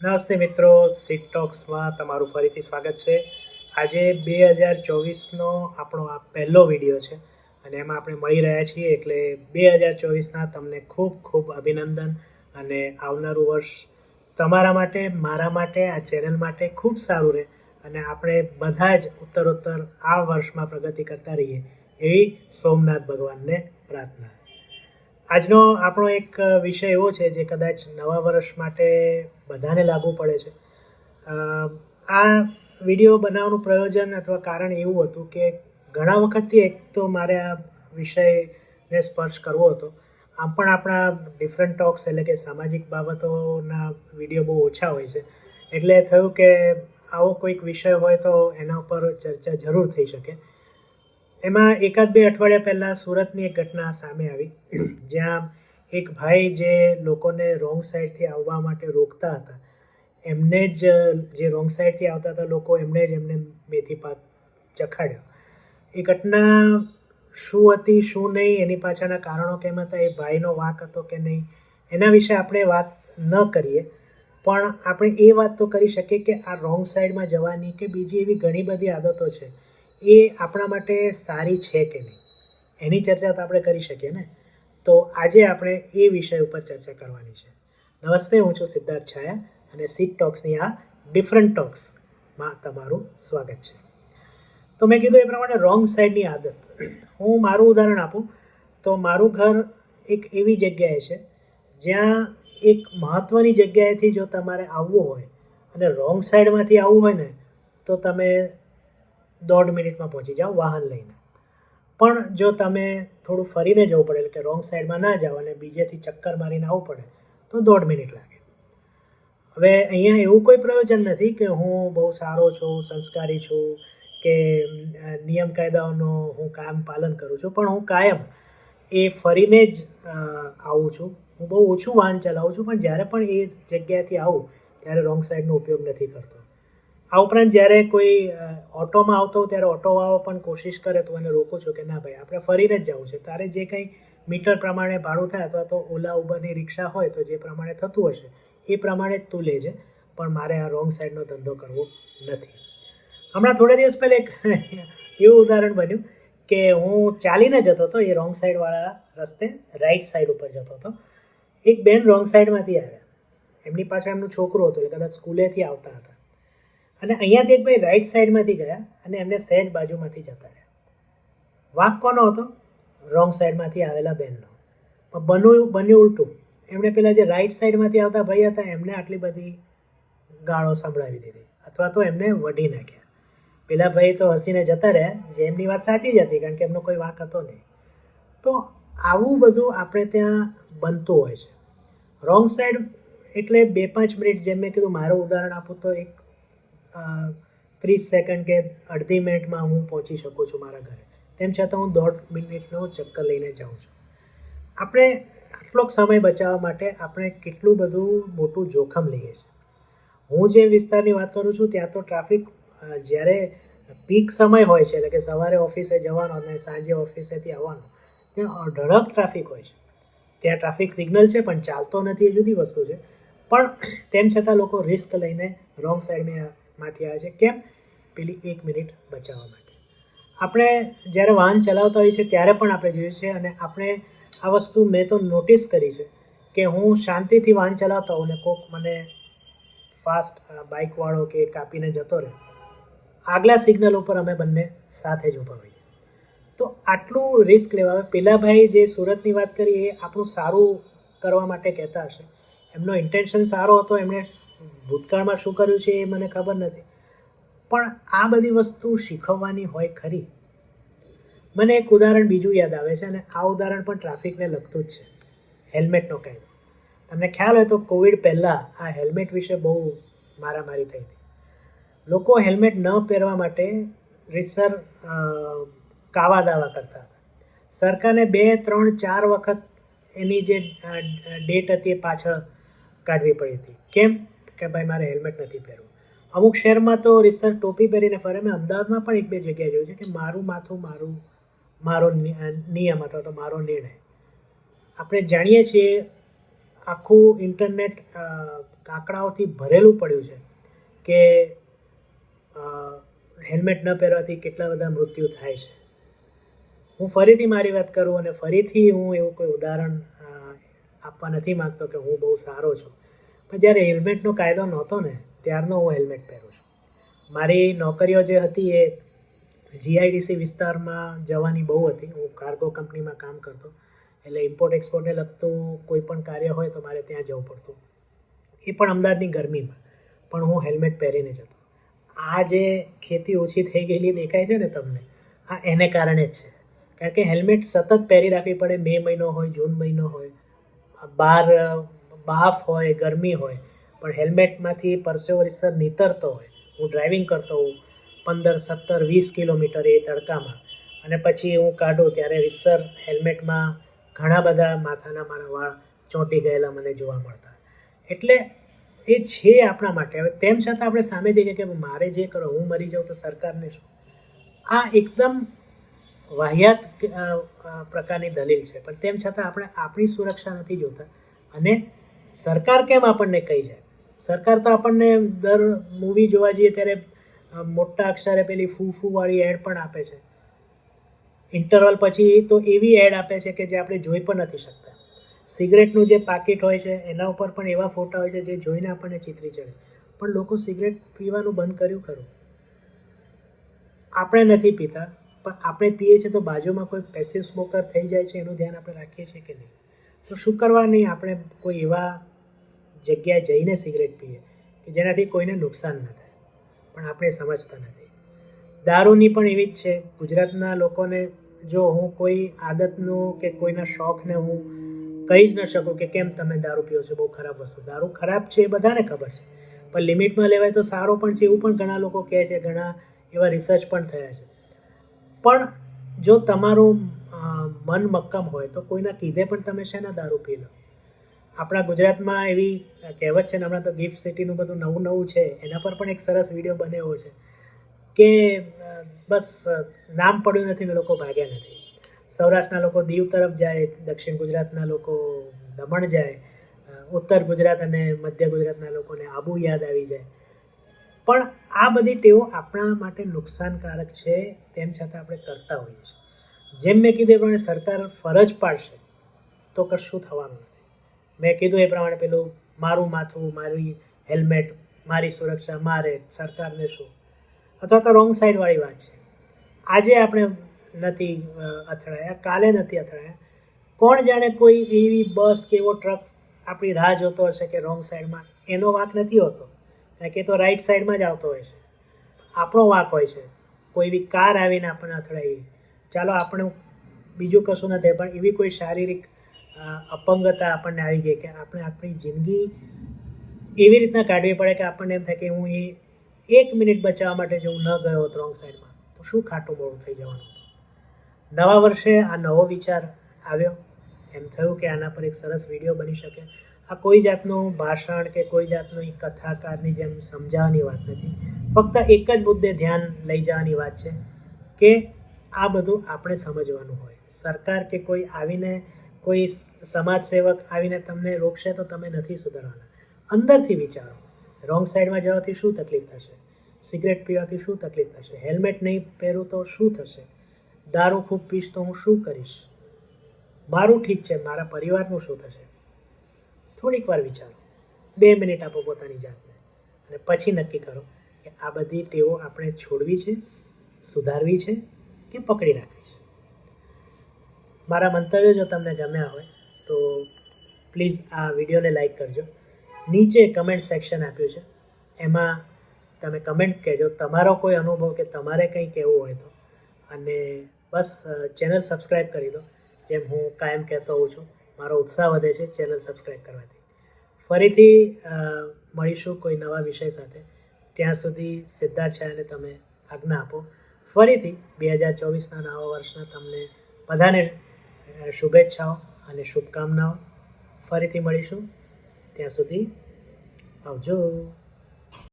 નમસ્તે મિત્રો સિટ તમારું ફરીથી સ્વાગત છે. આજે બે હજાર ચોવીસનો આપણો આ પહેલો વીડિયો છે અને એમાં આપણે મળી રહ્યા છીએ એટલે બે હજાર ચોવીસના તમને ખૂબ ખૂબ અભિનંદન અને આવનારું વર્ષ તમારા માટે, મારા માટે, આ ચેનલ માટે ખૂબ સારું રહે અને આપણે બધા જ ઉત્તરોત્તર આ વર્ષમાં પ્રગતિ કરતા રહીએ એવી સોમનાથ ભગવાનને પ્રાર્થના. આજનો આપણો એક વિષય એવો છે જે કદાચ નવા વર્ષ માટે બધાને લાગુ પડે છે. આ વીડિયો બનાવવાનું પ્રયોજન અથવા કારણ એવું હતું કે ઘણા વખતથી એક તો મારે આ વિષયને સ્પર્શ કરવો હતો. આમ પણ આપણા ડિફરન્ટ ટોક્સ એટલે કે સામાજિક બાબતોના વીડિયો બહુ ઓછા હોય છે. એટલે થયું કે આવો કોઈક વિષય હોય તો એના ઉપર ચર્ચા જરૂર થઈ શકે. એમાં એકાદ બે અઠવાડિયા પહેલાં સુરતની એક ઘટના સામે આવી. જ્યાં એક ભાઈ જે લોકોને રોંગ સાઈડથી આવવા માટે રોકતા હતા, એમને જ, જે રોંગ સાઈડથી આવતા હતા લોકો એમને જ એમને મેથી પાક ચખાડ્યો. એ ઘટના શું હતી, શું નહીં, એની પાછળના કારણો કેમ હતા, એ ભાઈનો વાંક હતો કે નહીં, એના વિશે આપણે વાત ન કરીએ. પણ આપણે એ વાત તો કરી શકીએ કે આ રોંગ સાઈડમાં જવાની કે બીજી એવી ઘણી બધી આદતો છે. એ આપણા માટે સારી છે કે નહીં? એની ચર્ચા તો આપણે કરી શકીએ ને? તો આજે આપણે એ વિષય ઉપર ચર્ચા કરવાની છે. નમસ્તે, હું છું સિદ્ધાર્થ છાયા અને સીટ ટોક્સની આ ડિફરન્ટ ટોક્સમાં તમારું સ્વાગત છે. તો મેં કીધું એ પ્રમાણે રોંગ સાઈડની આદત. હું મારું ઉદાહરણ આપું. તો મારું ઘર એક એવી જગ્યાએ છે, જ્યાં એક મહત્ત્વની જગ્યાએથી જો તમારે આવવું હોય અને રોંગ સાઈડમાંથી આવવું હોય ને, તો તમે દોઢ મિનિટમાં પહોંચી જાઓ, વાહન લઈને. પણ જો તમે થોડું ફરીને જવું પડે, એટલે કે રોંગ સાઈડમાં ના જાઓ અને બીજેથી ચક્કર મારીને આવવું પડે, તો દોઢ મિનિટ લાગે. હવે અહીંયા એવું કોઈ પ્રયોજન નથી કે હું બહુ સારો છું, સંસ્કારી છું, કે નિયમ કાયદાઓનો હું કાયમ પાલન કરું છું, પણ હું કાયમ એ ફરીને જ આવું છું. હું બહુ ઓછું વાહન ચલાવું છું, પણ જ્યારે પણ એ જગ્યાએથી આવું, ત્યારે રોંગ સાઈડનો ઉપયોગ નથી કરતો. આ ઉપરાંત જ્યારે કોઈ ઓટોમાં આવતો ત્યારે ઓટોવાળો પણ કોશિશ કરે તો એને રોકું છું કે ના ભાઈ, આપણે ફરીને જ જવું છે. તારે જે કંઈ મીટર પ્રમાણે ભાડું થાય અથવા તો ઓલા, ઉબરની રિક્ષા હોય તો જે પ્રમાણે થતું હશે, એ પ્રમાણે જ તું લેજે, પણ મારે આ રોંગ સાઈડનો ધંધો કરવો નથી. હમણાં થોડા દિવસ પહેલાં એક એવું ઉદાહરણ બન્યું કે હું ચાલીને જતો હતો, એ રોંગ સાઈડવાળા રસ્તે, રાઈટ સાઈડ ઉપર જતો હતો. એક બેન રોંગ સાઈડમાંથી આવ્યા. એમની પાછળ એમનું છોકરું હતું, એટલે કદાચ સ્કૂલેથી આવતા હતા. અને અહીંયાથી એક ભાઈ રાઈટ સાઈડમાંથી ગયા અને એમને સહેજ બાજુમાંથી જતા રહ્યા. વાંક કોનો હતો? રોંગ સાઈડમાંથી આવેલા બેનનો. પણ બન્યું બન્યું ઉલટું. એમણે પેલા જે રાઈટ સાઈડમાંથી આવતા ભાઈ હતા, એમને આટલી બધી ગાળો સંભળાવી દીધી. અથવા તો એમને વઢી નાખ્યા. પેલા ભાઈ તો હસીને જતા રહ્યા, જે એમની વાત સાચી જ હતી, કારણ કે એમનો કોઈ વાંક હતો નહીં. તો આવું બધું આપણે ત્યાં બનતું હોય છે. રોંગ સાઈડ એટલે બે પાંચ મિનિટ જેમ મેં કીધું, મારું ઉદાહરણ આપું તો એક ત્રીસ સેકન્ડ કે અડધી મિનિટમાં હું પહોંચી શકું છું મારા ઘરે. તેમ છતાં હું દોઢ મિનિટનો ચક્કર લઈને જાઉં છું. આપણે આટલોક સમય બચાવવા માટે આપણે કેટલું બધું મોટું જોખમ લઈએ છીએ. હું જે વિસ્તારની વાત કરું છું, ત્યાં તો ટ્રાફિક જ્યારે પીક સમય હોય છે, એટલે કે સવારે ઓફિસે જવાનો અને સાંજે ઓફિસેથી આવવાનો, ત્યાં અઢળક ટ્રાફિક હોય છે. ત્યાં ટ્રાફિક સિગ્નલ છે, પણ ચાલતો નથી એ જુદી વસ્તુ છે. પણ તેમ છતાં લોકો રિસ્ક લઈને રોંગ સાઈડમાંથી આવે છે. કેમ? પેલી એક મિનિટ બચાવવા માટે. આપણે જ્યારે વાહન ચલાવતા હોઈએ છીએ ત્યારે પણ આપણે જોઈએ છે અને આપણે આ વસ્તુ મેં તો નોટિસ કરી છે કે હું શાંતિથી વાહન ચલાવતા હોઉં ને કોક મને ફાસ્ટ બાઇકવાળો કે કાપીને જતો રહે, આગલા સિગ્નલ ઉપર અમે બંને સાથે જ ઊભા હોઈએ. તો આટલું રિસ્ક લેવા પેલા ભાઈ જે સુરતની વાત કરી એ આપણું સારું કરવા માટે કહેતા હશે. એમનો ઇન્ટેન્શન સારો હતો, એમણે ભૂતકાળમાં શું કર્યું છે એ મને ખબર નથી. પણ આ બધી વસ્તુ શીખવવાની હોય ખરી. મને એક ઉદાહરણ બીજું યાદ આવે છે અને આ ઉદાહરણ પણ ટ્રાફિકને લગતું જ છે. હેલ્મેટનો કાયદો. તમને ખ્યાલ હોય તો કોવિડ પહેલાં આ હેલ્મેટ વિશે બહુ મારામારી થઈ હતી. લોકો હેલ્મેટ ન પહેરવા માટે રીતસર કાવા દાવા કરતા હતા. સરકારને બે, ત્રણ, ચાર વખત એની જે ડેટ હતી એ પાછળ કાઢવી પડી હતી. કેમ? કે ભાઈ મારે હેલ્મેટ નથી પહેરવું. અમુક શહેરમાં તો રીતસર ટોપી પહેરીને ફરે મેં. અમદાવાદમાં પણ એક બે જગ્યાએ જોયું છે કે મારું માથું મારું, મારો નિયમ અથવા તો મારો નિર્ણય. આપણે જાણીએ છીએ આખું ઇન્ટરનેટ કાકડાઓથી ભરેલું પડ્યું છે કે હેલ્મેટ ન પહેરવાથી કેટલા બધા મૃત્યુ થાય છે. હું ફરીથી મારી વાત કરું અને ફરીથી હું એવું કોઈ ઉદાહરણ આપવા નથી માગતો કે હું બહુ સારો છું. પણ જ્યારે હેલ્મેટનો કાયદો નહોતો ને ત્યારનો હું હેલ્મેટ પહેરું છું. મારી નોકરીઓ જે હતી એ જીઆઈડીસી વિસ્તારમાં જવાની બહુ હતી. હું કાર્ગો કંપનીમાં કામ કરતો. એટલે ઇમ્પોર્ટ એક્સપોર્ટને લગતું કોઈ પણ કાર્ય હોય તો મારે ત્યાં જવું પડતું. એ પણ અમદાવાદની ગરમીમાં. પણ હું હેલ્મેટ પહેરીને જતો. આ જે ખેતી ઓછી થઈ ગયેલી દેખાય છે ને તમને આ એને કારણે જ છે. કારણ કે હેલ્મેટ સતત પહેરી રાખવી પડે. મે મહિનો હોય જૂન મહિનો હોય બહાર અ, બાફ હોય, ગરમી હોય, પણ હેલ્મેટમાંથી પરસેવો રીસર નીતરતો હોય. હું ડ્રાઇવિંગ કરતો હોઉં પંદર, સત્તર, વીસ કિલોમીટર એ તડકામાં. અને પછી હું કાઢું ત્યારે રીસર હેલ્મેટમાં ઘણા બધા માથાના મારા વાળ ચોંટી ગયેલા મને જોવા મળતા. એટલે એ છે આપણા માટે. હવે તેમ છતાં આપણે સામે દઈએ કે મારે જે કરો, હું મરી જાઉં તો સરકારને શું? આ એકદમ વાહિયાત પ્રકારની દલીલ છે. પણ તેમ છતાં આપણે આપણી સુરક્ષા નથી જોતા. અને સરકાર કેમ આપણને કહી છે સરકાર તો આપણને દર મૂવી જોવા જઈએ ત્યારે મોટા અક્ષરે પેલી ફૂ ફૂ એડ પણ આપે છે. ઇન્ટરવલ પછી તો એવી એડ આપે છે કે જે આપણે જોઈ પણ નથી શકતા. સિગરેટનું જે પાકીટ હોય છે, એના ઉપર પણ એવા ફોટા હોય છે જે જોઈને આપણને ચિતરી ચડે. પણ લોકો સિગરેટ પીવાનું બંધ કર્યું ખરું? આપણે નથી પીતા, પણ આપણે પીએ છીએ તો બાજુમાં કોઈ પેસિવ સ્મોકર થઈ જાય છે, એનું ધ્યાન આપણે રાખીએ છીએ કે નહીં? તો શું કરવા નહીં આપણે કોઈ એવા જગ્યાએ જઈને સિગરેટ પીએ, કે જેનાથી કોઈને નુકસાન ન થાય. પણ આપણે સમજતા નથી. દારૂની પણ એવી જ છે. ગુજરાતના લોકોને જો હું કોઈ આદતનું કે કોઈના શોખને હું કહી જ ન શકું કે કેમ તમે દારૂ પીઓ છો, બહુ ખરાબ વસ્તુ. દારૂ ખરાબ છે એ બધાને ખબર છે. પણ લિમિટમાં લેવાય તો સારો પણ છે એવું પણ ઘણા લોકો કહે છે, ઘણા એવા રિસર્ચ પણ થયા છે. પણ જો તમારું મન મક્કમ હોય તો કોઈના કીધે પણ તમે શેના દારૂ પી લો? આપણા ગુજરાતમાં એવી કહેવત છે ને, હમણાં તો ગિફ્ટ સિટીનું બધું નવું નવું છે, એના પર પણ એક સરસ વીડિયો બનેવો છે કે બસ નામ પડ્યું નથી ને લોકો ભાગ્યા નથી. સૌરાષ્ટ્રના લોકો દીવ તરફ જાય, દક્ષિણ ગુજરાતના લોકો દમણ જાય ઉત્તર ગુજરાત અને મધ્ય ગુજરાતના લોકોને આબુ યાદ આવી જાય. પણ આ બધી ટેવો આપણા માટે નુકસાનકારક છે, તેમ છતાં આપણે કરતા હોઈએ છીએ. જેમ મેં કીધું પ્રમાણે સરકાર ફરજ પાડશે, તો કશું થવાનું નથી. મેં કીધું એ પ્રમાણે પેલું મારું માથું, મારી હેલ્મેટ, મારી સુરક્ષા, મારે, સરકારને શું? અથવા તો રોંગ સાઈડવાળી વાત છે. આજે આપણે નથી અથડાયા, કાલે નથી અથડાયા. કોણ જાણે કોઈ એવી બસ કે એવો ટ્રક આપણી રાહ જોતો હશે કે રોંગ સાઈડમાં એનો વાંક નથી હોતો. કે તો રાઈટ સાઈડમાં જ આવતો હોય છે. આપણો વાંક હોય છે. કોઈ બી કાર આવીને આપણને અથડાવી ચાલો આપણે બીજું કશું નથી, પણ એવી કોઈ શારીરિક અપંગતા આપણને આવી ગઈ કે આપણે આપણી જિંદગી એવી રીતના કાઢવી પડે કે આપણને એમ થાય કે હું એ એક મિનિટ બચાવવા માટે જો હું ન ગયો હોત રોંગ સાઈડમાં તો શું ખાટું બોળું થઈ જવાનું નવા વર્ષે આ નવો વિચાર આવ્યો. એમ થયું કે આના પર એક સરસ વીડિયો બની શકે. આ કોઈ જાતનું ભાષણ કે કોઈ જાતનું કથાકારની જેમ સમજાવવાની વાત નથી. ફક્ત એક જ મુદ્દે ધ્યાન લઈ જવાની વાત છે કે આ બધું આપણે સમજવાનું હોય. સરકાર કે કોઈ આવીને કોઈ સમાજ સેવક આવીને તમને રોકશે તો તમે નથી સુધારવાના. અંદરથી વિચારો. રોંગ સાઈડમાં જવાથી શું તકલીફ થશે? સિગરેટ પીવાથી શું તકલીફ થશે? હેલ્મેટ નહીં પહેરું તો શું થશે? દારૂ ખૂબ પીશ તો હું શું કરીશ? મારું ઠીક છે, મારા પરિવારનું શું થશે? થોડીક વાર વિચારો. બે મિનિટ આપો પોતાની જાતને. અને પછી નક્કી કરો કે આ બધી ટેવો આપણે છોડવી છે, સુધારવી છે કે પકડી રાખવી મારા મંતવ્યો જો તમને ગમ્યા હોય, તો પ્લીઝ આ વિડીયોને લાઈક કરજો. નીચે કમેન્ટ સેક્શન આપ્યું છે. એમાં તમે કમેન્ટ કહેજો. તમારો કોઈ અનુભવ કે તમારે કંઈ કહેવું હોય તો. અને બસ ચેનલ સબસ્ક્રાઈબ કરી દો. જેમ હું કાયમ કહેતો હોઉં છું, મારો ઉત્સાહ વધે છે ચેનલ સબસ્ક્રાઈબ કરવાથી. ફરીથી મળીશું કોઈ નવા વિષય સાથે. ત્યાં સુધી સિદ્ધાર્થ શાહને તમે આજ્ઞા આપો. ફરીથી બે હજાર ચોવીસના નવા વર્ષના તમને બધાને શુભેચ્છાઓ અને શુભકામનાઓ. ફરીથી મળીશું. ત્યાં સુધી આવજો.